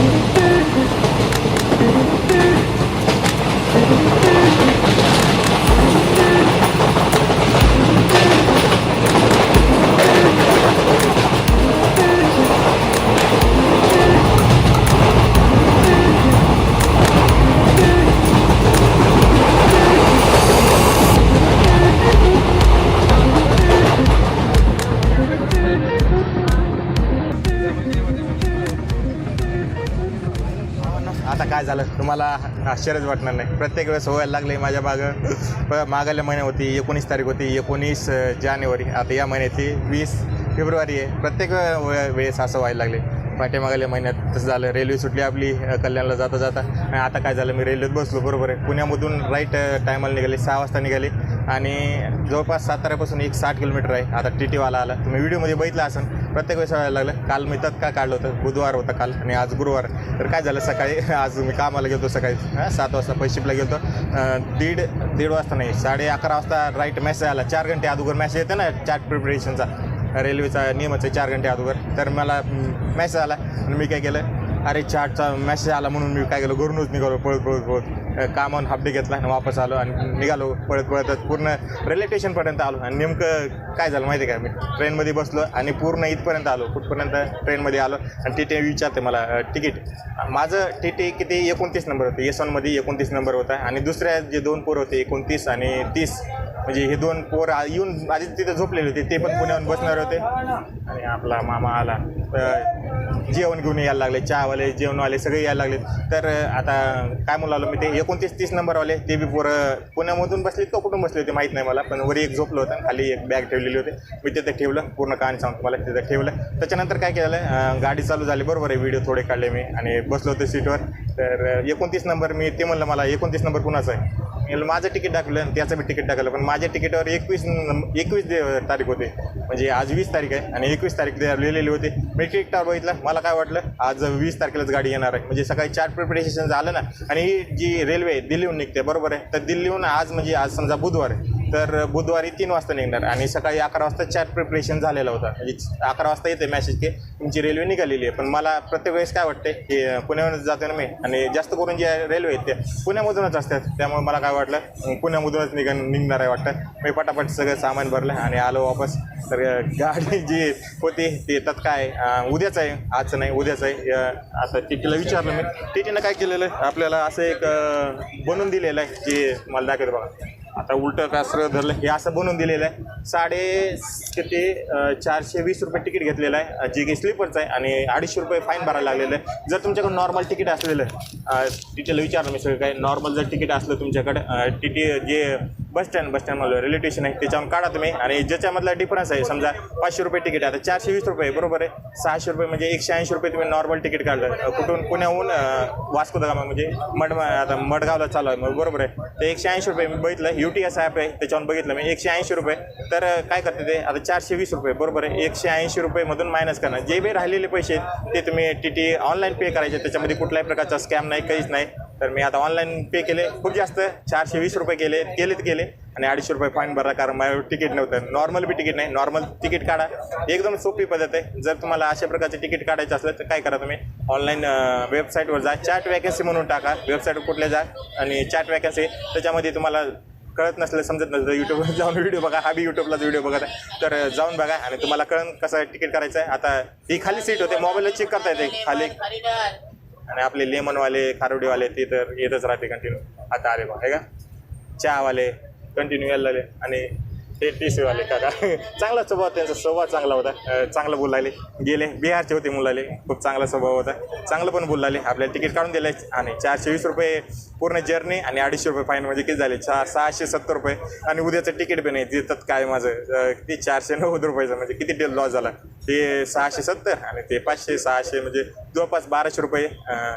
आता आश्चर्यच वाटणार नाही. प्रत्येक वेळेस व्हायला लागले माझ्या मागं. मागाल्या महिन्या होती एकोणीस तारीख होती एकोणीस जानेवारी. आता या महिन्याची वीस फेब्रुवारी आहे. प्रत्येक वेळेस असं व्हायला लागले. पाठीमागाल्या महिन्यात तसं झालं. रेल्वे सुटली आपली कल्याणला जाता जाता. आणि आता काय झालं? मी रेल्वेत बसलो. बरोबर आहे. पुण्यामधून राईट टायमाला निघाले सहा वाजता निघाले. आणि जवळपास साताऱ्यापासून एक साठ किलोमीटर आहे. आता टी टीवाला आला. तुम्ही व्हिडिओमध्ये बघितला असेल. प्रत्येक वेळेस व्हायला लागलं. काल मी तत्काळ काढलं होतं. बुधवार होता काल आणि आज गुरुवार. तर काय झालं सकाळी? आज मी कामाला गेलो सकाळी. हां सात वाजता पैशिपला गेलो दीड दीड वाजता नाही साडे अकरा वाजता राईट मेसेज आला. चार घंटे अगोदर मॅसेज येते ना चार्ट प्रिपरेशनचा रेल्वेचा नियमाचा चार घंटे अगोदर. तर मला मॅसेज आला. आणि मी काय केलं? अरे चार्टचा मेसेज आला म्हणून मी काय केलं? घरूनच निघालो पळत पळत पळत. कामावून हाफ डे घेतला आणि वापस आलो आणि निघालो पळत पळतच पूर्ण रेल्वे स्टेशनपर्यंत आलो. आणि नेमकं काय झालं माहिती आहे का? मी ट्रेनमध्ये बसलो आणि पूर्ण इथपर्यंत आलो. कुठपर्यंत ट्रेनमध्ये आलो आणि टी टी विचारते मला तिकीट माझं टी टी किती? एकोणतीस नंबर होतं. एस वनमध्ये एकोणतीस नंबर होता. आणि दुसऱ्या जे दोन पोर होते एकोणतीस आणि तीस म्हणजे हे दोन पोर येऊन आधी तिथे झोपलेले होते. ते पण पुण्याहून बसणार होते. आणि आपला मामा आला. तर जेवण घेऊन यायला लागले चहावाले जेवणवाले सगळे यायला लागले. तर आता काय म्हणलं मी ते एकोणतीस तीस नंबरवाले ते बी पोरं पुण्यामधून बसले का कुठून बसले होते माहीत नाही मला पण वर एक झोपलं होतं खाली एक बॅग ठेवलेली होती. मी तिथं ठेवलं पूर्ण कहाणी सांगतो मला तिथं ठेवलं. त्याच्यानंतर काय केलं गाडी चालू झाली बरोबर आहे व्हिडिओ थोडे काढले मी आणि बसलो होते सीटवर तर एकोणतीस नंबर मी ते म्हणलं मला एकोणतीस नंबर कुणाचा आहे? म्हणलं, माझं तिकीट टाकलं आणि त्याचं बी तिकीट टाकलं पण माझ्या तिकीटावर एकवीस एकवीस दे- तारीख होते. म्हणजे आज वीस तारीख आहे आणि एकवीस तारीख दे- लिहिलेली होती. मी तिकीटावर बघितलं. मला काय वाटलं? आज वीस तारखेलाच गाडी येणार आहे. म्हणजे सकाळी चार प्रिपरेशन झालं ना आणि ही जी रेल्वे आहे दिल्लीहून निघते. बरोबर आहे? तर दिल्लीहून आज म्हणजे आज समजा बुधवार आहे. तर बुधवारी तीन वाजता निघणार आणि सकाळी अकरा वाजता चार्ट प्रिपरेशन झालेला होता. म्हणजे अकरा वाजता येते मॅसेज की तुमची रेल्वे निघालेली आहे. पण मला प्रत्येक वेळेस काय वाटते की पुण्याहूनच जातो ना मी आणि जास्त करून जे रेल्वे आहेत ते पुण्यामधूनच असतात. त्यामुळे मला काय वाटलं पुण्यामधूनच निघ निघणार आहे वाटतं. मी पटापट सगळं सामान भरलं आणि आलो वापस. तर गाडी जी होती ती तत्काळ अं, उद्याच आहे. आजचं नाही उद्याच आहे. असं टी टीटीला विचारलं मी. टीटीनं काय केलेलं? आहे आपल्याला असं एक बनवून दिलेलं आहे जे मला दाखवतो बघा. आता उलटं कासर धरलं? हे असं बनवून दिलेलं आहे. साडे किती चारशे वीस रुपये तिकीट घेतलेलं आहे. जे की स्लीपरचं आहे आणि अडीचशे रुपये फाईन भरायला लागलेलं आहे. जर तुमच्याकडे नॉर्मल तिकीट असलेलं टीटीला विचारलं मी सगळं काय नॉर्मल जर तिकीट असलं तुमच्याकडे टी टी जे बस स्टँड बस स्टँड म्हणलं रेल्वे स्टेशन आहे. त्याच्यावर काढा तुम्ही. आणि ज्याच्यामधला डिफरन्स आहे समजा पाचशे रुपये तिकीट आहे आता चारशे वीस रुपये बरोबर आहे? सहाशे रुपये म्हणजे एकशे ऐंशी रुपये तुम्ही नॉर्मल तिकीट काढलं. कुठून? पुण्याहून वास्को दगामा म्हणजे मड आता मडगावला चालू आहे मग बरोबर आहे? ते एकशे ऐंशी रुपये मी बघितलं यू टी एस ॲप आहे त्याच्यावर बघितलं मी एकशे ऐंशी रुपये. तर काय करते ते? आता चारशे वीस रुपये बरोबर आहे? एकशे ऐंशी रुपयेमधून मायनस करणं जे बी राहिलेले पैसे आहेत ते तुम्ही टी टी ऑनलाईन पे करायचे. त्याच्यामध्ये कुठल्याही प्रकारचा स्कॅम नाही काहीच नाही. तर मी आता ऑनलाईन पे केले. खूप जास्त. चारशे वीस रुपये केले. गेलेत केले. आणि अडीचशे रुपये फाईन भरला कारण माझ्यावर तिकीट नव्हतं. नॉर्मल बी तिकीट नाही. नॉर्मल तिकीट काढा. एकदम सोपी पद्धत आहे. जर तुम्हाला अशा प्रकारचे तिकीट काढायचं असलं तर काय करा तुम्ही? ऑनलाईन वेबसाईटवर जा. चॅट वॅकन्सी म्हणून टाका. वेबसाईटवर कुठल्या जा. आणि चॅट वॅकन्सी त्याच्यामध्ये तुम्हाला कळत नसलं समजत नसलं यूट्यूबवर जाऊन व्हिडिओ बघा. हा बी यूट्यूबलाच व्हिडिओ बघत आहे. तर जाऊन बघा. आणि तुम्हाला कळण कसं तिकीट करायचं आहे. आता ही खाली सीट होते. मोबाईलला चेक करता येते. खाली. आणि आपले लेमनवाले खारोडीवाले ते तर येतच राहते कंटिन्यू आता अरे बा आहे का? चहावाले कंटिन्यू यायला लागले. आणि ते टी सीवाले काका चांगला स्वभाव त्यांचा स्वभाव चांगला होता. चांगला चांगलं बोलायले गेले बिहारचे होते मुलाले खूप चांगला स्वभाव होता. चांगलं पण बोललाले आपल्याला तिकीट काढून दिले आणि चारशे वीस रुपये पूर्ण जर्नी आणि अडीचशे रुपये फाईन म्हणजे किती झाले? चार सहाशे सत्तर रुपये. आणि उद्याचं तिकीट पण नाही. देतात काय माझं? किती चारशे नव्वद रुपयाचं. म्हणजे किती डे लॉस झाला? ते सहाशे सत्तर आणि ते पाचशे सहाशे म्हणजे जवळपास बाराशे रुपये.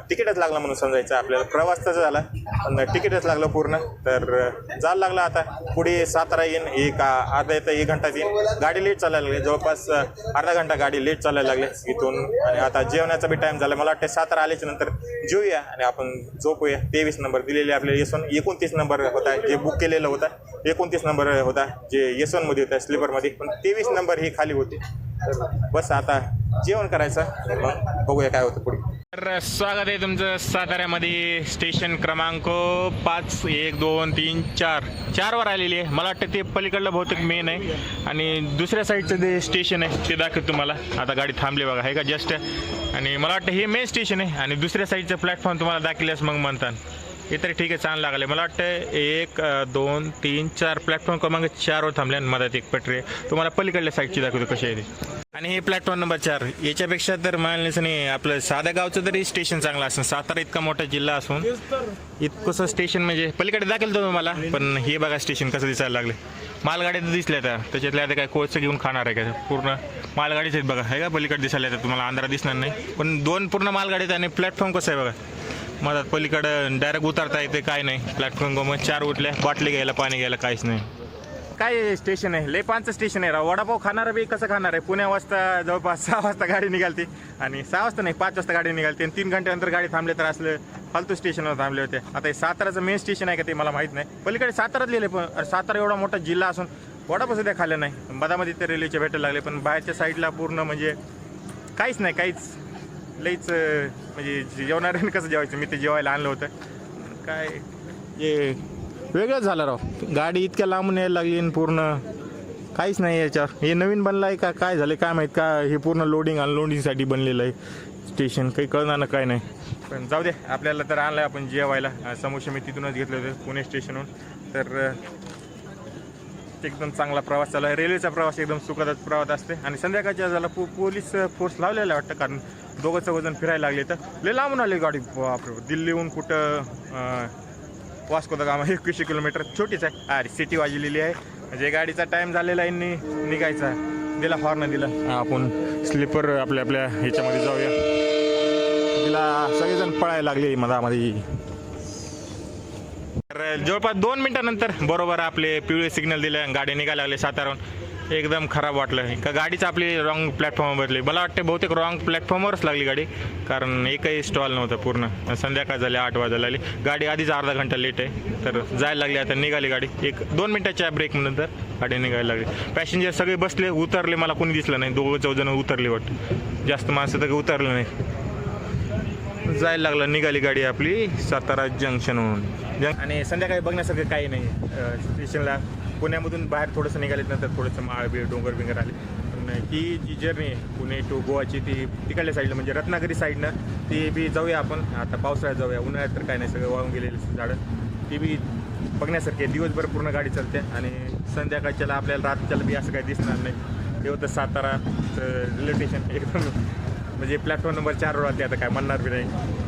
तिकीटच लागला म्हणून समजायचं. आपल्याला प्रवास तसा झाला. पण तिकीटच लागलं पूर्ण. तर जायला लागलं आता. पुढे सातारा येईन. एक अर्धा येतं एक घंटा येईन. गाडी लेट चालायला लागली. जवळपास अर्धा घंटा गाडी लेट चालायला लागली इथून. आणि आता जेवणाचा बी टाईम झाला. मला वाटतं सातारा आल्याच्यानंतर जेऊया आणि आपण झोपूया. तेवीस नंबर नंबर दिलेले आपल्याला येसून एकोणतीस नंबर होता जे बुक केलेलं होता एकोणतीस नंबर होता जे येसवनमध्ये होता स्लीपरमध्ये पण तेवीस नंबर ही खाली होती. तर बस आता जेवण करायचं मग बघूया काय होतं पुढे. तर स्वागत आहे तुमचं साताऱ्यामध्ये. स्टेशन क्रमांक पाच एक दोन तीन चार. चारवर आलेली आहे. मला वाटतं ते पलीकडलं बहुतेक मेन आहे. आणि दुसऱ्या साईडचं जे स्टेशन आहे ते दाखवतो तुम्हाला. आता गाडी थांबली बघा हे का? जस्ट आणि मला वाटतं हे मेन स्टेशन आहे. आणि दुसऱ्या साईडचं प्लॅटफॉर्म तुम्हाला दाखवल्यास मग म्हणतात हे तरी ठीक आहे चांगलं लागले मला वाटतं एक दोन तीन चार प्लॅटफॉर्म क्रमांक चारवर थांबले आणि मधात एक पटरी. तुम्हाला पलीकडल्या साईडची दाखवतो कशी आहे ती. आणि हे प्लॅटफॉर्म नंबर चार याच्यापेक्षा तर म्हणालीच नाही. आपलं साध्या गावचं तरी स्टेशन चांगलं असं सातारा इतका मोठा जिल्हा असून इतकंसं स्टेशन म्हणजे पलीकडे दाखल तुम्ही मला पण हे बघा स्टेशन कसं दिसायला लागले मालगाड्या तर दिसल्या त्या. त्याच्यातल्या आता काय कोळचं घेऊन खाणार आहे का? पूर्ण मालगाडीच आहेत बघा. आहे का? पलीकडे दिसायला येतात. तुम्हाला अंधारा दिसणार नाही. पण दोन पूर्ण मालगाडीत आणि प्लॅटफॉर्म कसं आहे बघा? मधात पलीकडं डायरेक्ट उतरता येते काय नाही. प्लॅटफॉर्म मग चार उठल्या बाटली घ्यायला पाणी घ्यायला काहीच नाही. काय स्टेशन आहे? लेपांचं स्टेशन आहे राव. वडापाव खाणार बी कसं खाणार आहे? पुण्या वाजता जवळपास सहा वाजता गाडी निघालती. आणि सहा वाजता नाही पाच वाजता गाडी निघालते. आणि तीन घंट्यानंतर गाडी थांबले तर असलं फालतू स्टेशनवर थांबले होते. आता हे साताराचं मेन स्टेशन आहे का ते मला माहीत नाही. पलीकडे सातारात लिहिले पण सातारा एवढा मोठा जिल्हा असून वडापाव सुद्धा खाल्लं नाही. बदामध्ये ते रेल्वेचे भेटायला लागले पण बाहेरच्या साईडला पूर्ण म्हणजे काहीच नाही काहीच. लईच म्हणजे म्हणजे जेवणाऱ्याने कसं जेवायचं? मी ते जेवायला आणलं होतं. काय हे वेगळंच झालं राव. गाडी इतक्या लांबून यायला लागली आणि पूर्ण काहीच नाही याच्यावर. हे नवीन बनलं आहे का? काय झालं? काय माहीत का? हे पूर्ण लोडिंग अनलोडिंगसाठी बनलेलं आहे. स्टेशन काही कळणार ना काय नाही. पण जाऊ दे आपल्याला तर आणलं आपण जेवायला. अं, समोसे मी तिथूनच घेतले होते पुणे स्टेशनहून तर एकदम चांगला प्रवास चालू आहे. रेल्वेचा प्रवास एकदम सुखदायक प्रवास असते. आणि संध्याकाळच्या झाला पो पोलीस फोर्स लावलेला आहे वाटतं कारण दोघं चौघजण फिरायला लागले तर लय लांबून आले गाडी. बापरे दिल्लीहून कुठं वास्को दा गामा एकवीसशे किलोमीटर छोटीच आहे. अरे सिटी वाजलेली आहे. म्हणजे गाडीचा टाईम झालेला आहे नि निघायचा. दिला हॉर्न दिला. आपण स्लीपर आपल्या आपल्या ह्याच्यामध्ये जाऊया. तिला सगळेजण पळायला लागले मधामध्ये. तर जवळपास दोन मिनिटानंतर बरोबर आपले पिवळे सिग्नल दिले आणि गाडी निघायला लागले साताराहून. एकदम खराब वाटलं. का गाडीच आपली रॉंग प्लॅटफॉर्मवर बसली मला वाटते बहुतेक रॉंग प्लॅटफॉर्मवरच लागली गाडी. कारण एकही स्टॉल नव्हतं पूर्ण. संध्याकाळ झाली आठ वाजायला आली गाडी आधीच अर्धा घंटा लेट आहे. तर जायला लागली आता निघाली गाडी. एक दोन मिनटाच्या ब्रेक नंतर गाडी निघायला लागली. पॅसेंजर सगळे बसले उतरले. मला कोणी दिसलं नाही. दोघं चौजण उतरले वाटतं. जास्त माणसं तर उतरलं नाही. जायला लागलं निघाली गाडी आपली सातारा जंक्शनहून जंक आणि संध्याकाळी बघण्यासारखं काही नाही. स्टेशनला पुण्यामधून बाहेर थोडंसं निघालेत नंतर थोडंसं माळ बीळ डोंगर बिंगर आले. पण ही जी जर्नी आहे पुणे टू गोवाची ती तिकडल्या साईडला म्हणजे रत्नागिरी साईडनं ती बी जाऊया आपण. आता पावसाळ्यात जाऊया. उन्हाळ्यात तर काय नाही सगळं वाहून गेलेली झाडं. ती बी बघण्यासारखी आहे. दिवसभर पूर्ण गाडी चालते आणि संध्याकाळच्याला आपल्याला रात्रीच्याला बी असं काही दिसणार नाही. ते होतं सातारा रेल्वे स्टेशन एकदम म्हणजे प्लॅटफॉर्म नंबर चारवर आली आता काय म्हणणार बी नाही.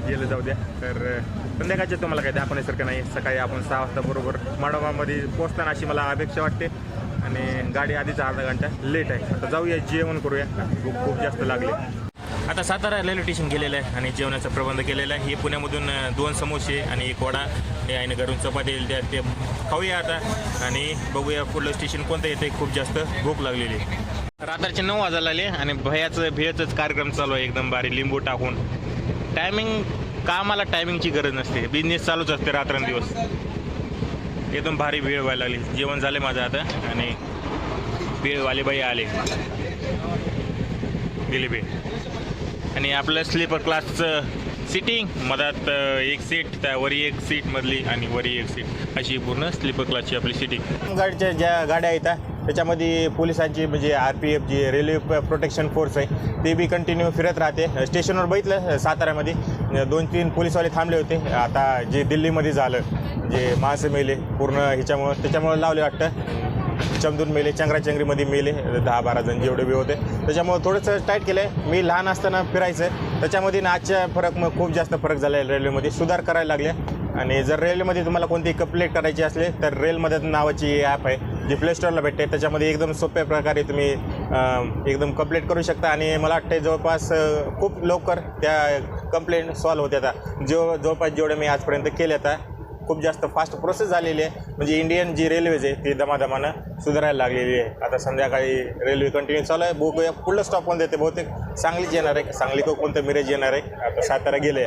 गेलं जाऊ द्या. तर संध्याकाळच्या संध्याकाळचे तुम्हाला काय दाखवण्यासारखं नाही. सकाळी आपण सहा वाजता बरोबर माडोबामध्ये पोचताना अशी मला अपेक्षा वाटते. आणि गाडी आधीच अर्धा घंटा लेट आहे. आता जाऊया जेवण करूया. खूप खूप जास्त लागले. आता सातारा रेल्वे स्टेशन गेलेलं आहे आणि जेवणाचा प्रबंध केलेला आहे. हे पुण्यामधून दोन समोसे आणि एक वडा. हे आईने घरून चपाती द्या ते खाऊया आता. आणि बघूया पुढलं स्टेशन कोणतं येते खूप जास्त भूक लागलेली आहे. रात्रीचे नऊ वाजायला आले आणि भयाचं भेळचंच कार्यक्रम चालू आहे एकदम भारी लिंबू टाकून. टायमिंग कामाला टायमिंगची गरज नसते. बिझनेस चालूच असते रात्रंदिवस. एकदम भारी भेळ व्हायला लागली. जेवण झालं माझं आता आणि भेळवाले बाई आले. दिली भेट आणि आपलं स्लीपर क्लासचं सिटिंग मधात एक सीट त्या वरी एक सीट मधली आणि वरी एक सीट अशी पूर्ण स्लीपर क्लासची आपली सिटिंग गाडीच्या ज्या गाड्या आहेत त्याच्यामध्ये पोलिसांची म्हणजे आर पी एफ जी रेल्वे प्रोटेक्शन फोर्स आहे ते बी कंटिन्यू फिरत राहते. स्टेशनवर बघितलं साताऱ्यामध्ये. दोन तीन पोलीसवाले थांबले होते. आता जे दिल्लीमध्ये झालं जे माणसं मेले पूर्ण ह्याच्यामुळं त्याच्यामुळं लावले वाटतं. चमदून मेले चंगराचंगरीमध्ये मेले दहा बारा जण जेवढे बी होते. त्याच्यामुळे थोडंसं टाईट केलं आहे मी लहान असताना फिरायचं. त्याच्यामध्ये ना आजच्या फरक मग खूप जास्त फरक झाला आहे रेल्वेमध्ये. सुधार करायला लागले आणि जर रेल्वेमध्ये तुम्हाला कोणती कंप्लेंट करायची असले तर रेल मदत नावाची ॲप आहे जी प्ले स्टोअरला भेटते. त्याच्यामध्ये एकदम सोप्या प्रकारे तुम्ही एकदम कंप्लेंट करू शकता. आणि मला वाटते जवळपास खूप लवकर त्या कंप्लेंट सॉल्व्ह होत्या आता जो जवळपास जेवढे मी आजपर्यंत केले आता खूप जास्त फास्ट प्रोसेस झालेली आहे. म्हणजे इंडियन जी रेल्वेज आहे ती दमादमानं सुधारायला लागलेली आहे. आता संध्याकाळी रेल्वे कंटिन्यू चालू आहे. बघूया पुढलं स्टॉप कोणतं बहुतेक सांगलीच येणार आहे. सांगली को कोणतं मिरज येणार आहे. आता सातारा गेले.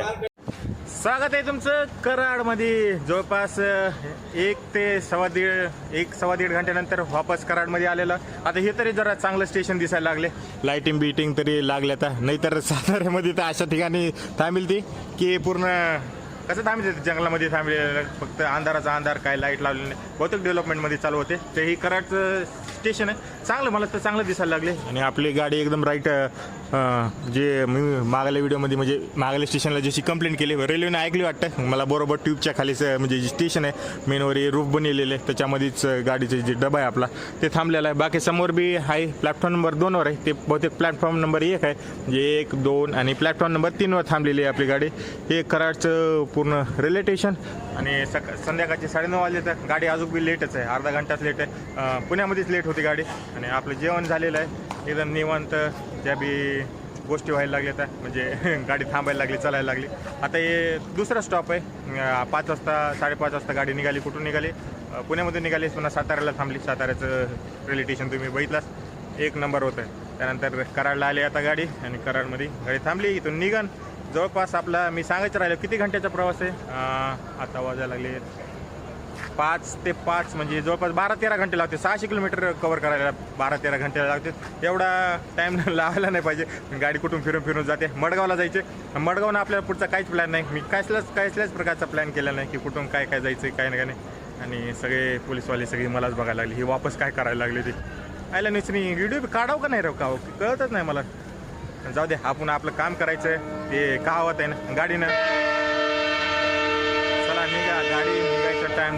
स्वागत आहे तुमचं कराडमध्ये. जवळपास एक ते सव्वा दीड एक सव्वा दीड घंट्यानंतर वापस कराडमध्ये आलेलं. आता हे तरी जरा चांगलं स्टेशन दिसायला लागले. लाईटिंग बिटिंग तरी लागल्या तर नाहीतर साताऱ्यामध्ये तर अशा ठिकाणी थांबेल ती की पूर्ण कसं थांबले जंगलामध्ये थांबले? फक्त अंधाराचा अंधार काय लाइट लावलेली नाही. बहुतेक डेव्हलपमेंटमध्ये चालू होते. ते ही कराडचं स्टेशन आहे. चांगलं मला तर चांगलं दिसायला लागले. आणि आपली गाडी एकदम राईट जे मी मागल्या व्हिडिओमध्ये म्हणजे मागल्या स्टेशनला जशी कंप्लेंट केली रेल्वेने ऐकली वाटतं. मला बरोबर ट्यूबच्या खालीच अं, म्हणजे जे स्टेशन आहे मेनवर रूफ बनलेले आहे त्याच्यामध्येच अं, गाडीचे जे डबा आहे आपला ते थांबलेला आहे. बाकी समोर बी आहे प्लॅटफॉर्म नंबर दोनवर आहे. ते बहुतेक प्लॅटफॉर्म नंबर एक आहे. म्हणजे एक दोन आणि प्लॅटफॉर्म नंबर तीनवर थांबलेली आहे आपली गाडी. हे कराडचं पूर्ण रेल्वे स्टेशन आणि सका संध्याकाळचे साडेनऊ वाजले तर गाडी अजून बी लेटच आहे. अर्धा घंटाच लेट आहे. अं, पुण्यामध्येच लेट होती गाडी. आणि आपलं जेवण झालेलं आहे. एकदम निवांत ज्या बी गोष्टी व्हायला लागल्या त्या म्हणजे गाडी थांबायला लागली चालायला लागली. आता हे दुसरा स्टॉप आहे. पाच वाजता साडेपाच वाजता गाडी निघाली कुठून निघाली? पुण्यामध्ये पुण्यामधून निघाली पुन्हा साताऱ्याला थांबली. साताऱ्याचं रेल्वे स्टेशन तुम्ही बघितलास. एक नंबर होतं. त्यानंतर कराडला आली आता गाडी आणि कराडमध्ये गाडी थांबली. इथून निघन. जवळपास आपला मी सांगायचं राहिलो किती घंट्याचा प्रवास आहे? आता वाजायला लागले पाच ते पाच म्हणजे जवळपास बारा तेरा घंटे लागते. सहाशे किलोमीटर कवर करायला बारा तेरा घंटे लागते. एवढा टाईम लावायला नाही पाहिजे. गाडी कुठून फिरून फिरून जाते. मडगावला जायचे. मडगावनं आपल्याला पुढचा काहीच प्लॅन नाही. मी काहीच कसल्याच प्रकारचा प्लॅन केला नाही की कुठून काय काय जायचं काय नाही काय नाही. आणि सगळे पोलीसवाले सगळी मलाच बघायला लागली. ही वापस काय करायला लागले ते? आयला निसनी व्हिडिओ काढावं का नाही राव? का कळतच नाही मला. जाऊ दे आपण आपलं काम करायचं ते कहावत आहे ना गाडीनं चला निघा गाडी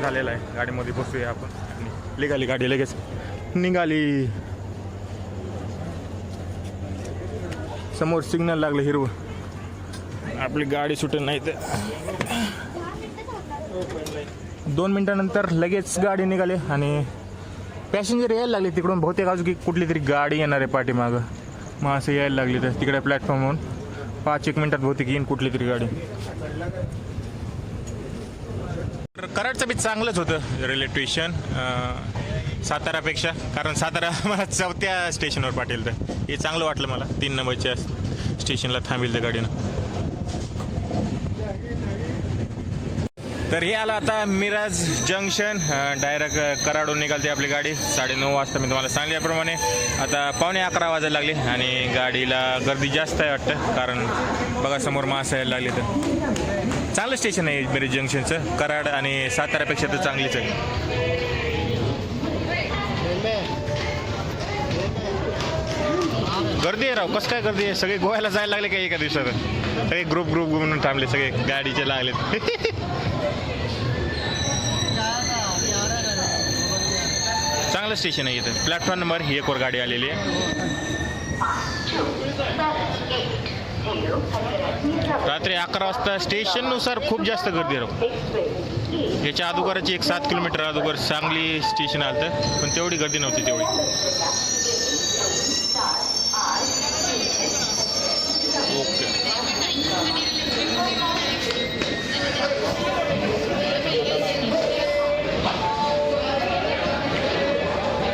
झालेला आहे. गाडीमध्ये बसूया आपण. आणि निघाली गाडी लगेच. निघाली. समोर सिग्नल लागलं हिरवं. आपली गाडी सुटत नाही तर. दोन मिनिटानंतर लगेच गाडी निघाली आणि पॅसेंजर यायला लागले तिकडून. बहुतेक अजून की कुठली तरी गाडी येणार आहे पाठीमागं. मग असं यायला लागली तर तिकडे प्लॅटफॉर्मवरून पाच एक मिनिटात बहुतेक येईन कुठली तरी गाडी. कराडचं बी चांगलंच होतं. रेल्वे स्टेशन सातारापेक्षा. कारण सातारा मला चौथ्या स्टेशनवर पाठेल तर. हे चांगलं वाटलं मला. तीन नंबरच्या स्टेशनला थांबेल त्या गाडीनं. तर हे आलं आता मिराज जंक्शन. डायरेक्ट कराडून निघालते आपली गाडी. साडेनऊ वाजता मी तुम्हाला सांगितल्याप्रमाणे आता पावणे अकरा वाजायला लागले आणि गाडीला गर्दी जास्त आहे वाटतं. कारण बघा समोर मास यायला लागली तर. चांगलं स्टेशन आहे मिरज जंक्शनचं कराड आणि साताऱ्यापेक्षा तर चांगलीच आहे. गर्दी आहे राव. कसं काय गर्दी आहे? सगळे गोव्याला जायला लागले काय एका दिवसात? सगळे ग्रुप ग्रुप म्हणून थांबले सगळे गाडीचे लागलेत. चांगलं स्टेशन आहे इथं. प्लॅटफॉर्म नंबर ही एकवर गाडी आलेली आहे. रात्री अकरा वाजता स्टेशननुसार खूप जास्त गर्दी राहू याच्या अगोदरची एक सात किलोमीटर अगोदर सांगली स्टेशन आलं तर पण तेवढी गर्दी नव्हती तेवढी. ओके.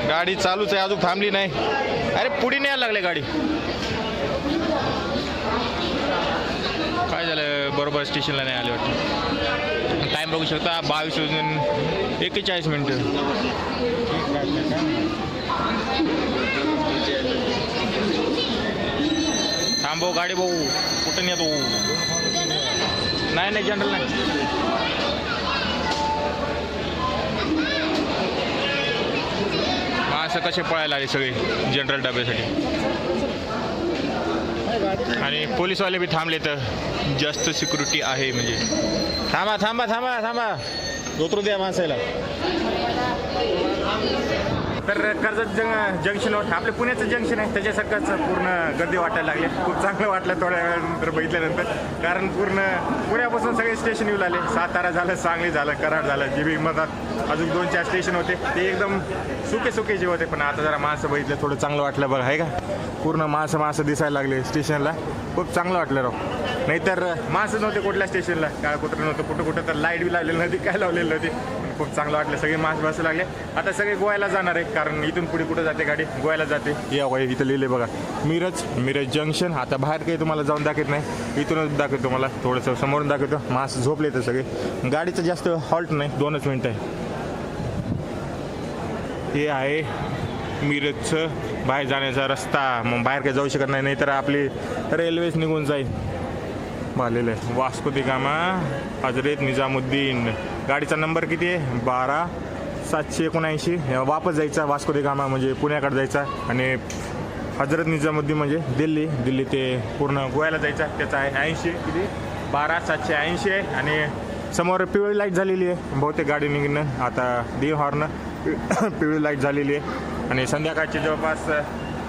गाडी चालूच आहे अजून थांबली नाही. अरे पुढे न्यायला लागले गाडी काय बस स्टेशनला नाही आले वाटतं. टाईम बघू शकता बावीस वाजून एक्केचाळीस मिनटं. थांबव गाडी भाऊ कुठं येतो नाही नाही जनरल नाही. माणसं कसे पळायला आले सगळे जनरल डब्यासाठी? आणि पोलीसवाले बी थांबले तर जास्त सिक्युरिटी आहे म्हणजे. थांबा थांबा थांबा थांबा. उतरू द्या माणसाला. तर कर्जत जंग जंक्शनवर आपलं पुण्याचं जंक्शन आहे. त्याच्यासारखंच पूर्ण गर्दी वाटायला लागली. खूप चांगलं वाटलं थोड्या वेळानंतर बघितल्यानंतर. कारण पूर्ण पुण्यापासून सगळे स्टेशन येऊ लागले. सातारा झालं सांगली झालं कराड झालं जे बी मधात अजून दोन चार स्टेशन होते. ते एकदम सुके सुके जे होते. पण आता जरा माणसं बघितलं थोडं चांगलं वाटलं बघा आहे का? पूर्ण माणसं माणसं दिसायला लागले स्टेशनला खूप चांगलं वाटलं राव. नाहीतर माणसं नव्हते कुठल्या स्टेशनला काय कुठं नव्हतं कुठं कुठं तर लाइट बी लावलेली नव्हती काय लावलेली नव्हती. खूप चांगलं वाटलं. सगळे मास बसू लागले. आता सगळे गोव्याला जाणार आहे कारण इथून पुढे कुठं जाते गाडी? गोव्याला जाते. या वय इथं लिहिले बघा. मिरज मिरज जंक्शन. आता बाहेर काही तुम्हाला जाऊन दाखवत नाही. इथूनच दाखवतो मला थोडंसं समोरून दाखवतो. मास झोपले तर सगळे. गाडीचं जास्त हॉल्ट नाही. दोनच मिनटं आहे. हे आहे मिरजचं. बाहेर जाण्याचा रस्ता. मग बाहेर काही जाऊ शकत नाही. नाही तर आपली रेल्वेच निघून जाईल. आलेलं आहे. वास्को दी गामा हजरत निजामुद्दीन. गाडीचा नंबर किती आहे? बारा सातशे एकोणऐंशी. वापस जायचा वास्को दी गामा म्हणजे पुण्याकडे जायचा. आणि हजरत निजामुद्दीन म्हणजे दिल्ली. दिल्ली ते पूर्ण गोव्याला जायचा. त्याचा आहे ऐंशी किती? बारा सातशे ऐंशी आहे. आणि समोर पिवळी लाइट झालेली आहे. बहुतेक गाडी निघणं आता देव हॉर्न पिवळी लाइट झालेली आहे. आणि संध्याकाळची जवळपास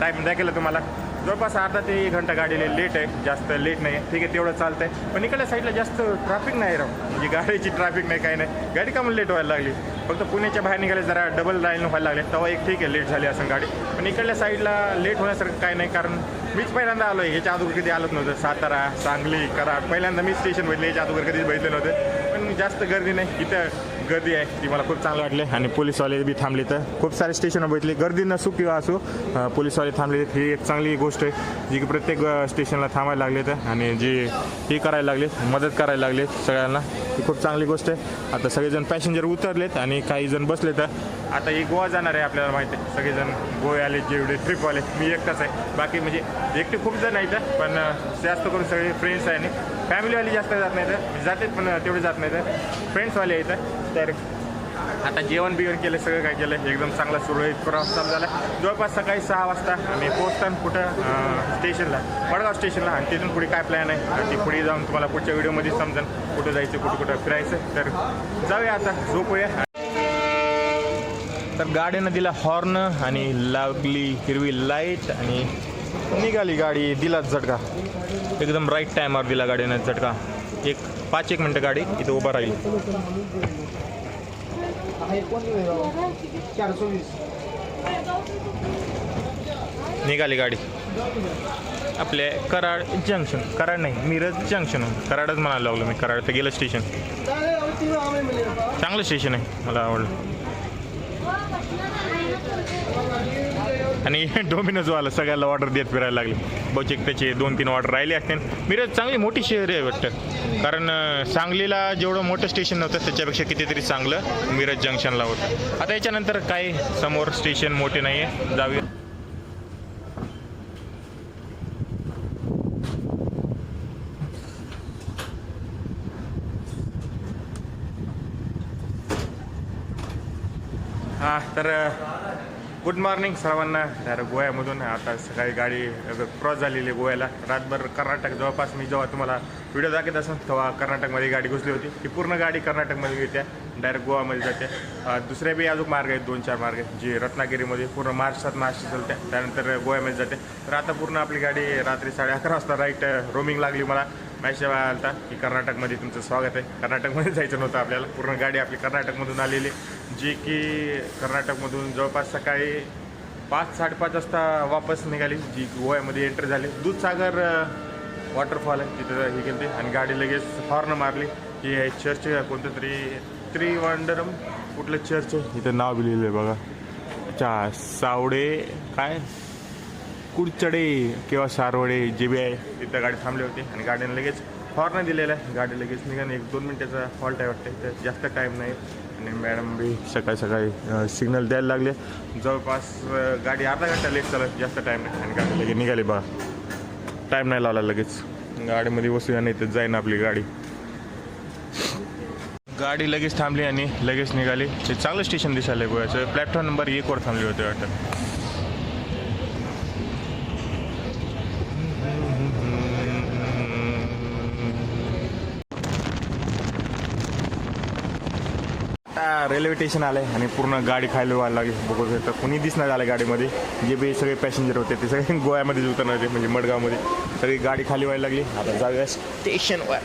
टाईम द्या केलं तुम्हाला. जवळपास अर्धा ते एक घंटा गाडीला लेट आहे जास्त लेट नाही. ठीक आहे तेवढं चालतं आहे पण इकडल्या साईडला जास्त ट्रॅफिक नाही राव. म्हणजे गाडीची ट्रॅफिक नाही काही नाही. गाडी का लेट व्हायला लागली? फक्त पुण्याच्या बाहेर निघाले जरा डबल लाईन व्हायला लागले. तेव्हा एक ठीक आहे लेट झाली असं गाडी. पण इकडल्या साईडला लेट होण्यासारखं काय नाही कारण मीच पहिल्यांदा आलो आहे ह्याच्या अगोदर कधी आलोच नव्हतं. सातारा सांगली कराड. पहिल्यांदा मी स्टेशन बघितलं याच्या अगोदर कधीच बघितलं नव्हतं. पण जास्त गर्दी नाही. इथं गर्दी आहे. ती मला खूप चांगलं वाटली. आणि पोलीसवाले बी थांबले तर. खूप सारे स्टेशन बघितली. गर्दी नसू किंवा असो पोलीसवाले थांबले ही एक चांगली गोष्ट आहे जी की प्रत्येक स्टेशनला थांबायला लागले तर. आणि जी हे करायला लागले मदत करायला लागले सगळ्यांना ही खूप चांगली गोष्ट आहे. आता सगळेजण पॅसेंजर उतरलेत आणि काही जण बसले तर आता ही गोवा जाणार आहे आपल्याला माहिती आहे. सगळेजण गोव्याले जेवढे ट्रिपवाले मी एकटाच आहे. बाकी म्हणजे एकटे खूप जण आहेत पण जास्त करून सगळे फ्रेंड्स आहे आणि फॅमिलीवाले जास्त जात नाही तर जातात पण तेवढे जात नाही तर फ्रेंड्सवाले आहेत तर आता जेवण बिवण केलं सगळं काय केलं एकदम चांगला सुरळीत प्रवास चालू झाला. जवळपास सकाळी सहा वाजता आम्ही पोहोचताना कुठं स्टेशनला वडगाव स्टेशनला आणि तिथून पुढे काय प्लॅन आहे? आणि ती पुढे जाऊन तुम्हाला पुढच्या व्हिडिओमध्ये समजेल कुठं जायचं कुठं कुठं फिरायचं. तर जाऊया आता झोपूया. तर गाडीनं दिला हॉर्न आणि लागली हिरवी लाइट आणि निघाली गाडी दिला झटका. एकदम राईट टायमावर दिला गाडीनं झटका. एक पाच एक मिनटं गाडी इथं उभं राहील. निघाली गाडी. आपले कराड जंक्शन कराड नाही मिरज जंक्शन कराडच म्हणायला लागलो मी कराड. तर गेलं स्टेशन चांगलं स्टेशन आहे मला आवडलं. आणि डोमिनोज वाला सगळ्याला ऑर्डर देत फिरायला लागले. बहुतेक त्याचे दोन तीन ऑर्डर राहिले असते. मिरज चांगली मोठी शहर आहे वाटतं. कारण सांगलीला जेवढं मोठं स्टेशन नव्हतं त्याच्यापेक्षा कितीतरी चांगलं मिरज जंक्शनला होतं. आता याच्यानंतर काय समोर स्टेशन मोठे नाही आहे जाऊया. हां तर गुड मॉर्निंग सर्वांना. तर गोव्यामधून आता सकाळी गाडी क्रॉस झालेली आहे गोव्याला. रातभर कर्नाटक जवळपास मी जेव्हा तुम्हाला व्हिडिओ दाखवत असेल तेव्हा कर्नाटकमध्ये गाडी घुसली होती. ही पूर्ण गाडी कर्नाटकमध्ये येते. डायरेक्ट गोवामध्ये जाते. दुसरे बी अजून मार्ग आहेत दोन चार मार्ग आहेत जे रत्नागिरीमध्ये पूर्ण महाराष्ट्रात महाराष्ट्र चालते. त्यानंतर गोव्यामध्ये जाते. तर आता पूर्ण आपली गाडी रात्री साडे अकरा वाजता राईट रोमिंग लागली मला. मॅसेज आलता. की कर्नाटकमध्ये तुमचं स्वागत आहे. कर्नाटकमध्ये जायचं नव्हतं आपल्याला. पूर्ण गाडी आपली कर्नाटकमधून आलेली. जी की कर्नाटकमधून जवळपास सकाळी पाच साडेपाच वाजता वापस निघाली जी गोव्यामध्ये एंटर झाली. दूधसागर वॉटरफॉल आहे तिथं हे गेली आणि गाडी लगेच हॉर्न मारली. ही आहे चर्च कोणतं तरी त्रिवंडरम कुठलं चर्च आहे? इथं नाव लिहिलं आहे बघा. अच्छा सावडे काय? कुडचडे किंवा सारवडे जे बी आहे तिथं गाडी थांबली होती आणि गाडीने लगेच हॉर्न दिलेला आहे. गाडी लगेच निघाली. एक दोन मिनटाचा फॉल्ट आहे वाटतं. तर जास्त टाईम नाही. आणि मॅडम बी सकाळी सकाळी सिग्नल द्यायला लागले. जवळपास गाडी अर्धा घंटा लेट चालत जास्त टाईम नाही. आणि गाडी लगेच निघाली बा. टाईम नाही लावला लगेच. गाडीमध्ये बसूया नाही तर जाईन आपली गाडी. गाडी लगेच थांबली आणि लगेच निघाली. ते चांगलं स्टेशन दिसायला गोव्याचं प्लॅटफॉर्म नंबर एकवर थांबली होती वाटतं. आता रेल्वे स्टेशन आलं आहे आणि पूर्ण गाडी खायला व्हायला लागली. बघू तर कुणी दिसणार झालं गाडीमध्ये. जे बी सगळे पॅसेंजर होते ते सगळे गोव्यामध्ये उतरणार होते म्हणजे मडगावमध्ये. सगळी गाडी खाली व्हायला लागली. आता जाऊया स्टेशनवर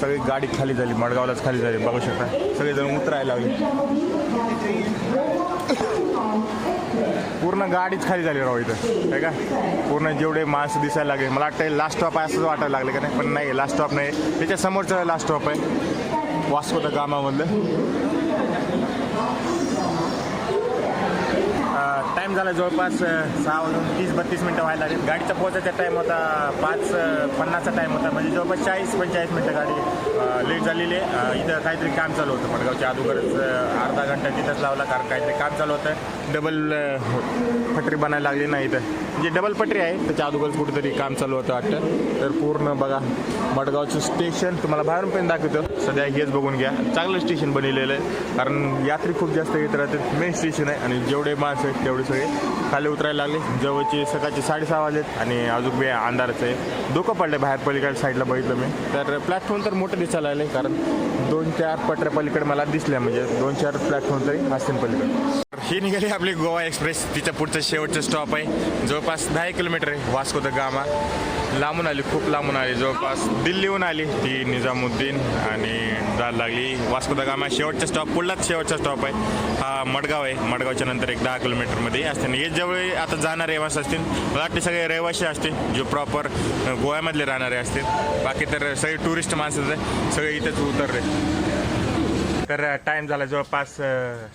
सगळी गाडी खाली झाली मडगावलाच खाली झाली. बघू शकता सगळेजण उतरायला लागले. पूर्ण गाडीच खाली झाली राव इथं. काय का? पूर्ण जेवढे माणसं दिसायला लागले मला वाटतं लास्ट स्टॉप आहे असंच वाटायला लागलं का नाही? पण नाही लास्ट स्टॉप नाही. त्याच्या समोरचं लास्ट स्टॉप आहे. वास्को द गामामधलं. टाईम झाला जवळपास सहा वाजून तीस बत्तीस मिनटं व्हायला लागली. गाडीचा पोहोचायचा टाईम होता पाच पन्नासचा टाईम होता. म्हणजे जवळपास चाळीस पंचेचाळीस मिनटं गाडी लेट झालेली आहे. इथं काहीतरी काम चालू होतं मडगावच्या अगोदरच अर्धा घंटा तिथंच लावला कारण काहीतरी काम चालू होतं. डबल हो, पटरी बनायला लागली नाही इथं. म्हणजे डबल पटरी आहे त्याच्या अगोदर कुठेतरी काम चालू होतं वाटतं. तर पूर्ण बघा मडगावचं स्टेशन तुम्हाला बाहेरून पण दाखवतो. सध्या हेच बघून घ्या. चांगलं स्टेशन बनलेलं आहे. कारण यात्री खूप जास्त येत राहतात मेन स्टेशन आहे. आणि जेवढे माणसं आहेत तेवढे सगळे खाली उतरायला लागले. जवळचे सकाळचे साडेसहा वाजलेत आणि अजून बी अंधारच आहे. धोकं पडले बाहेर पलीकडे साईडला बघितलं मी. तर प्लॅटफॉर्म तर मोठं दिसायला लागले कारण दोन चार पटऱ्या पलीकडे मला दिसल्या म्हणजे दोन चार प्लॅटफॉर्म तरी असतील पलीकडे. ही निघाली आपली गोवा एक्सप्रेस. तिच्या पुढचं शेवटचं स्टॉप आहे. जवळपास दहा किलोमीटर आहे वास्को द गामा. लांबून आली खूप लांबून आली. जवळपास दिल्लीहून आली. ती निजामुद्दीन आणि जायला लागली. वास्को द गामा शेवटचा स्टॉप पुढलाच शेवटचा स्टॉप आहे. हा मडगाव आहे. मडगावच्या नंतर एक दहा किलोमीटरमध्ये असते. हे जवळ आता जाणारे रहिवासी असतील मला वाटते सगळे रहिवासी असतील जे प्रॉपर गोव्यामधले राहणारे असतील. बाकी तर सगळे टुरिस्ट माणसं सगळे इथेच उतरले. तर टाईम झाला जवळपास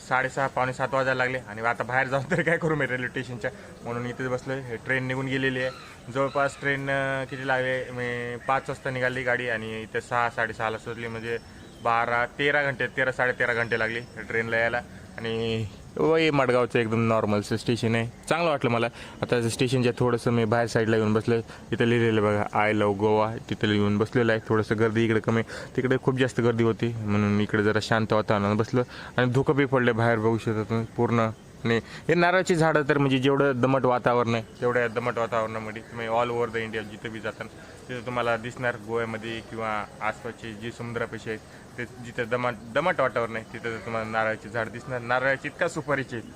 साडेसहा पावणे सात वाजायला लागले. आणि आता बाहेर जाऊन तरी काय करू मी रेल्वे स्टेशनच्या म्हणून इथेच बसलो हे ट्रेन निघून गेलेली आहे. जवळपास ट्रेन किती लागले? मी पाच वाजता निघाली गाडी आणि इथे सहा साडेसहाला सुटली. म्हणजे बारा तेरा घंटे तेरा साडेतेरा घंटे लागले ट्रेनला यायला. आणि हे मडगावचं एकदम नॉर्मलचं स्टेशन आहे. चांगलं वाटलं मला. आता स्टेशनच्या थोडंसं मी बाहेर साईडला येऊन बसलं तिथं लिहिलेलं बघा आय लव गोवा तिथं येऊन बसलेलं आहे. थोडंसं गर्दी इकडे कमी तिकडे खूप जास्त गर्दी होती. म्हणून इकडे जरा शांत वातावरणात बसलं. आणि धुकं बी पडले बाहेर बघू शकता तुम्ही पूर्ण. आणि हे नारळाची झाडं तर म्हणजे जेवढं दमट वातावरण आहे तेवढ्या दमट वातावरणामध्ये तुम्ही ऑल ओव्हर द इंडिया जिथं बी जाताना तिथं तुम्हाला दिसणार गोव्यामध्ये किंवा आसपासचे जे समुद्रापेक्षा आहेत ते जिथं दमट दमट वातावरण आहे तिथं तुम्हाला नारळाची झाड दिसणार. नारळाची इतका सुपारीचे आहेत.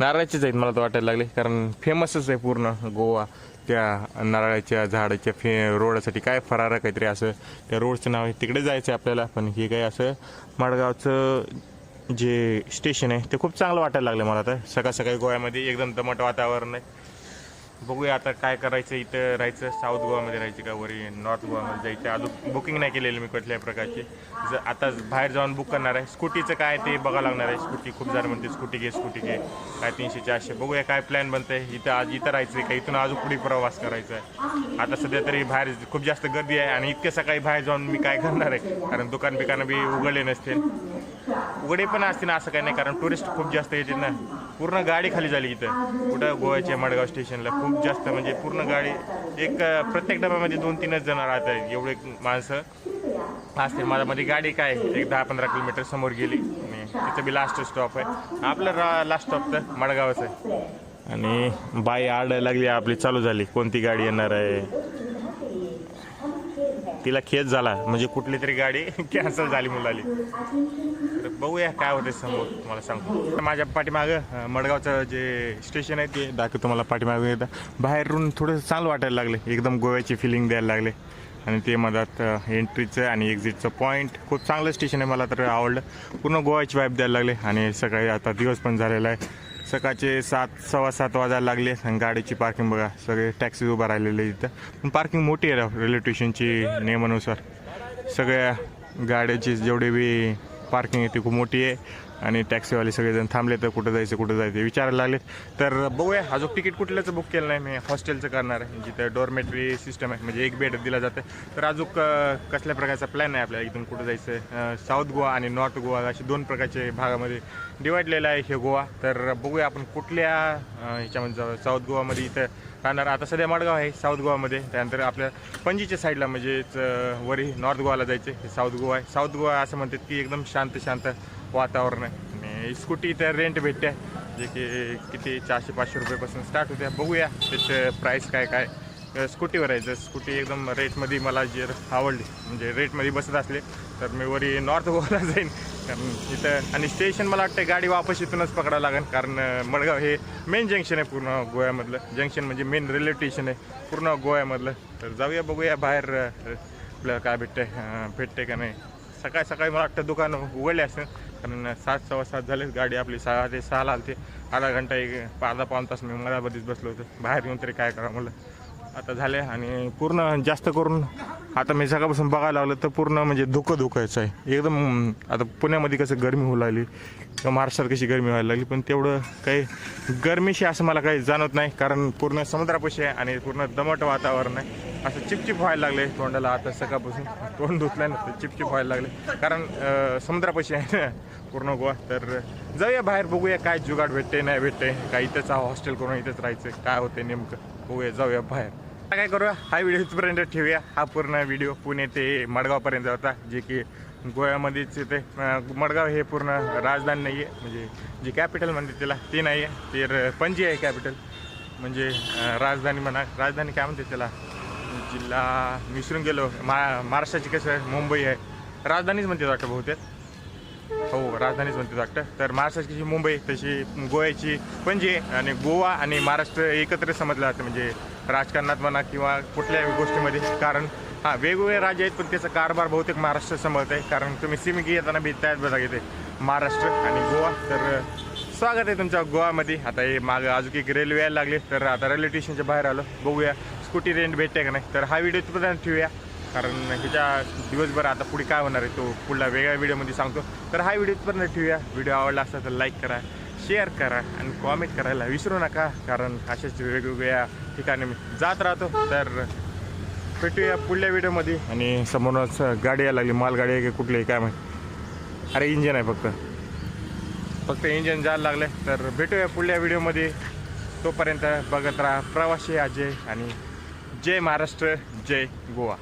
नारळाचीच आहेत मला तर वाटायला लागले कारण फेमसच आहे पूर्ण गोवा. त्या नारळाच्या झाडाच्या फे रोडसाठी काय फरारा काहीतरी असं त्या रोडचं नाव आहे तिकडे जायचं आहे आपल्याला पण हे काय असं माडगावचं जे स्टेशन आहे ते खूप चांगलं वाटायला लागलं मला तर. सकाळ सकाळी गोव्यामध्ये एकदम दमट वातावरण आहे. बघूया आता काय करायचं इथं राहायचं. साऊथ गोवामध्ये राहायचं का वरी नॉर्थ गोवामध्ये जायचं? अजून बुकिंग नाही केलेली मी कुठल्याही प्रकारची. जर आता बाहेर जाऊन बुक करणार आहे. स्कूटीचं काय ते बघावं लागणार आहे. स्कूटी खूप जण म्हणते स्कूटी घे स्कूटी घे. काय तीनशे चारशे. बघूया काय प्लॅन बनतंय. इथं आज इथं राहायचं आहे का? इथून अजून पुढे प्रवास करायचा आहे आता सध्या तरी बाहेर खूप जास्त गर्दी आहे आणि इतक्या सकाळी बाहेर जाऊन मी काय करणार आहे? कारण दुकान बिकानं बी उघडले नसते उघडे पण असतील असं काही नाही कारण टुरिस्ट खूप जास्त येते ना. पूर्ण गाडी खाली झाली इथं. कुठं गोव्याच्या मडगाव स्टेशनला खूप जास्त म्हणजे पूर्ण गाडी एक प्रत्येक डब्यामध्ये दोन तीनच जण राहतात एवढे माणसं. असते माझ्या मध्ये गाडी काय एक दहा पंधरा किलोमीटर समोर गेली. तिथं बी लास्ट स्टॉप आहे. आपलं लास्ट स्टॉप तर मडगावच आहे. आणि बाई आडायला लागली आपली चालू झाली. कोणती गाडी येणार आहे? तिला खेच झाला. म्हणजे कुठली तरी गाडी कॅन्सल झाली मुलाली. बघूया काय होते समोर तुम्हाला सांगतो. माझ्या पाठीमागं मडगावचं जे स्टेशन आहे ते दाखव तुम्हाला पाठीमागं येतं बाहेरून थोडं चांगलं वाटायला लागले एकदम गोव्याची फिलिंग द्यायला लागले आणि ते मधात एंट्रीचं आणि एक्झिटचं पॉईंट खूप चांगलं स्टेशन आहे मला तर आवडलं. पूर्ण गोव्याची वाईब द्यायला लागले आणि सकाळी आता दिवस पण झालेला आहे. सकाळचे सात सव्वा सात वाजायला लागले. आणि गाडीची पार्किंग बघा सगळे टॅक्सी उभा राहिलेले इथं. पण पार्किंग मोठी आहे राव रेल्वे स्टेशनची नियमानुसार. सगळ्या गाड्याची जेवढी बी पार्किंग आहे ती खूप मोठी आहे. आणि टॅक्सीवाले सगळेजण थांबले तर कुठं जायचं कुठं जायचं विचारायला लागले तर बघूया हा जो तिकीट कुठल्याचं बुक केलं नाही मी हॉस्टेलचं करणार आहे जिथं डोरमेटरी सिस्टम आहे म्हणजे एक बेड दिला जातं तर अजून कसल्या प्रकारचा प्लॅन आहे आपल्याला? इथून कुठं जायचं? साऊथ गोवा आणि नॉर्थ गोवा असे दोन प्रकारचे भागामध्ये डिवाइडलेलं आहे हे गोवा. तर बघूया आपण कुठल्या ह्याच्यामध्ये जाऊ साऊथ गोवामध्ये इथं राहणार. आता सध्या मडगाव आहे साऊथ गोवामध्ये. त्यानंतर आपल्या पणजीच्या साईडला म्हणजेच वरी नॉर्थ गोवाला जायचं हे साऊथ गोवा आहे. साऊथ गोवा असं म्हणतात की एकदम शांत शांत वातावरण आहे. आणि स्कूटी तर रेंट भेटते. जे की किती चारशे पाचशे रुपयेपासून स्टार्ट होते. बघूया त्याचं प्राईस काय काय. स्कूटीवर आहे. जर स्कूटी एकदम रेटमध्ये मला जर आवडली म्हणजे रेटमध्ये बसत असले तर मी वरी नॉर्थ गोवाला जाईन. कारण इथं आणि स्टेशन मला वाटतं गाडी वापस इथूनच पकडावं लागेल कारण मडगाव हे मेन जंक्शन आहे पूर्ण गोव्यामधलं. जंक्शन म्हणजे मेन रेल्वे स्टेशन आहे पूर्ण गोव्यामधलं. तर जाऊया बघूया बाहेर आपलं काय भेटतंय अं, भेटते का नाही. सकाळी सकाळी मला वाटतं दुकान उघडले असेल कारण सात सव्वा सात झाले गाडी आपली. सहा ते सहाला आलते. अर्धा घंटा एक अर्धा पाऊन तास मी मधामध्येच बसलो होतो. बाहेर येऊन तरी काय करा मला आता झाले आणि पूर्ण जास्त करून आता मी सकाळपासून बघायला लागलं तर पूर्ण म्हणजे धुकं धुकायचं आहे. एकदम आता पुण्यामध्ये कसं गरमी होऊ लागली किंवा महाराष्ट्रात कशी गरमी व्हायला लागली पण तेवढं काही गरमीशी असं मला काही जाणवत नाही कारण पूर्ण समुद्रापाशी आहे आणि पूर्ण दमट वातावरण आहे. असं चिपचिप व्हायला लागले तोंडाला आता सकाळपासून. तोंड धुतल्यानंतर चिपचिप व्हायला लागले. कारण समुद्रापाशी आहे ना पूर्ण गोवा. तर जाऊया बाहेर बघूया काय जुगाड भेटते नाही भेटते. काय इथंच हॉस्टेल करून इथंच राहायचं काय होते नेमकं. बघूया जाऊया बाहेर. काय करूया? हा व्हिडिओ इथपर्यंत ठेवूया. हा पूर्ण व्हिडिओ पुणे ते मडगावपर्यंत होता जे की गोव्यामध्येच ते मडगाव हे पूर्ण राजधानी नाही आहे म्हणजे जी कॅपिटल म्हणते त्याला ती नाही आहे ते पणजी आहे कॅपिटल म्हणजे राजधानी म्हणा राजधानी काय म्हणते त्याला? जिल्हा विसरून गेलो. मा महाराष्ट्राची कसं आहे? मुंबई आहे. राजधानीच म्हणते वाटतं बहुतेक. हो राजधानीच म्हणते वाटतं तर महाराष्ट्राची जी मुंबई तशी गोव्याची पणजी आहे आणि गोवा आणि महाराष्ट्र एकत्र समजलं जातं. म्हणजे राजकारणात म्हणा किंवा कुठल्याही गोष्टीमध्ये. कारण हां वेगवेगळे राज्य आहेत पण त्याचा कारभार बहुतेक महाराष्ट्र सांभाळत आहे कारण तुम्ही सिमिकी येताना भेटतायत बघा येते महाराष्ट्र आणि गोवा. तर स्वागत आहे तुमच्या गोवामध्ये. आता हे मागं अजून एक रेल्वे यायला लागली. तर आता रेल्वे स्टेशनच्या बाहेर आलो. बघूया स्कूटी रेंट भेटते का नाही? तर हा व्हिडिओ तिथपर्यंत ठेवूया. कारण ह्याच्या दिवसभर आता पुढे काय होणार आहे तो पुढला वेगळ्या व्हिडिओमध्ये सांगतो. तर हा व्हिडिओ तिथपर्यंत ठेवूया. व्हिडिओ आवडला असला तर लाईक करा. शेअर करा आणि कॉमेंट करायला विसरू नका कारण अशाच वेगवेगळ्या ठिकाणी मी जात राहतो. तर भेटूया पुढल्या व्हिडिओमध्ये. आणि समोरच गाडी यायला लागली. मालगाडी आहे की कुठली काय माहिती. अरे इंजन आहे फक्त. फक्त इंजन जायला लागले तर भेटूया पुढल्या व्हिडिओमध्ये. तोपर्यंत बघत राहा. प्रवासी अजय आणि जय महाराष्ट्र जय गोवा.